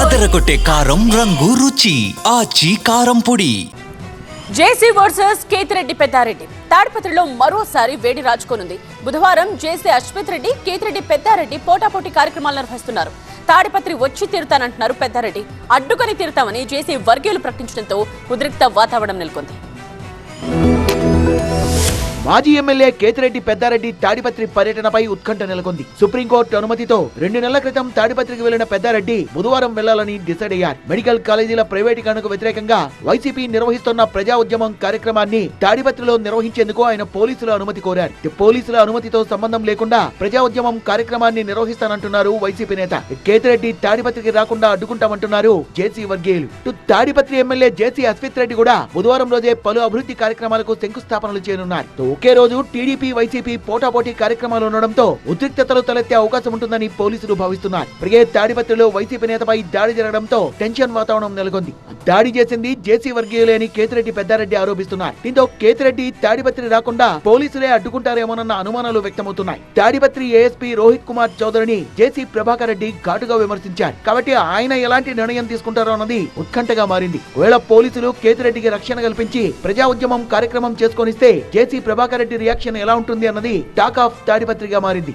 అదరగొట్టే కారం రంగు రుచి. ఆచి కారం పొడి. JC versus Kethireddy Peddareddy. తాడిపత్రిలో మరోసారి వేడి రాజుకోనుంది. బుధవారం జేసీ అశ్విత్ రెడ్డి కేతిరెడ్డి పెద్దారెడ్డి పోటాపోటీ కార్యక్రమాలు నిర్వహిస్తున్నారు. తాడిపత్రి వచ్చి తీరుతానంటున్నారు పెద్దారెడ్డి. అడ్డుకొని తీరుతామని జేసీ వర్గీయులు ప్రకటించడంతో ఉద్రిక్త వాతావరణం నెలకొంది. మాజీ ఎమ్మెల్యే కేతిరెడ్డి పెద్దారెడ్డి తాడిపత్రి పర్యటనపై ఉత్కంఠ నెలకొంది. సుప్రీంకోర్టు అనుమతితో రెండు నెలల క్రితం తాడిపత్రికి వెళ్ళిన పెద్దారెడ్డి బుధవారం వెళ్ళాలని డిసైడ్ అయ్యారు. మెడికల్ కాలేజీల ప్రైవేటీకరణకు వ్యతిరేకంగా వైసీపీ నిర్వహిస్తున్న ప్రజా ఉద్యమం కార్యక్రమాన్ని తాడిపత్రిలో నిర్వహించేందుకు ఆయన పోలీసుల అనుమతి కోరారు. పోలీసుల అనుమతితో సంబంధం లేకుండా ప్రజా ఉద్యమం కార్యక్రమాన్ని నిర్వహిస్తానంటున్నారు వైసీపీ నేత. కేతిరెడ్డి తాడిపత్రికి రాకుండా అడ్డుకుంటామంటున్నారు జేసీ వర్గీయులు. తాడిపత్రి ఎమ్మెల్యే జేసీ అశ్విత్ రెడ్డి కూడా బుధవారం రోజే పలు అభివృద్ధి కార్యక్రమాలకు శంకుస్థాపనలు చేయనున్నారు. ఒకే రోజు టీడీపీ వైసీపీ పోటాపోటీ కార్యక్రమాలు ఉండడంతో ఉద్రిక్తతలు తలెత్తే అవకాశం ఉంటుందని పోలీసులు భావిస్తున్నారు. ఇప్పటికే తాడిపత్రిలో వైసీపీ నేతపై దాడి జరగడంతో టెన్షన్ వాతావరణం నెలకొంది. దాడి చేసింది జేసీ వర్గీయులేని కేతిరెడ్డి పెద్దారెడ్డి ఆరోపిస్తున్నారు. దీంతో కేతిరెడ్డి తాడిపత్రి రాకుండా పోలీసులే అడ్డుకుంటారేమోనన్న అనుమానాలు వ్యక్తమవుతున్నాయి. తాడిపత్రి ఏఎస్పీ రోహిత్ కుమార్ చౌదరిని జేసీ ప్రభాకర్ రెడ్డి ఘాటుగా విమర్శించారు. కాబట్టి ఆయన ఎలాంటి నిర్ణయం తీసుకుంటారో అన్నది ఉత్కంఠగా మారింది. ఒకవేళ పోలీసులు కేతిరెడ్డికి రక్షణ కల్పించి ప్రజా ఉద్యమం కార్యక్రమం చేసుకొనిస్తే జేసీ ప్రభాకర్ రెడ్డి రియాక్షన్ ఎలా ఉంటుంది అన్నది టాక్ ఆఫ్ తాడిపత్రిగా మారింది.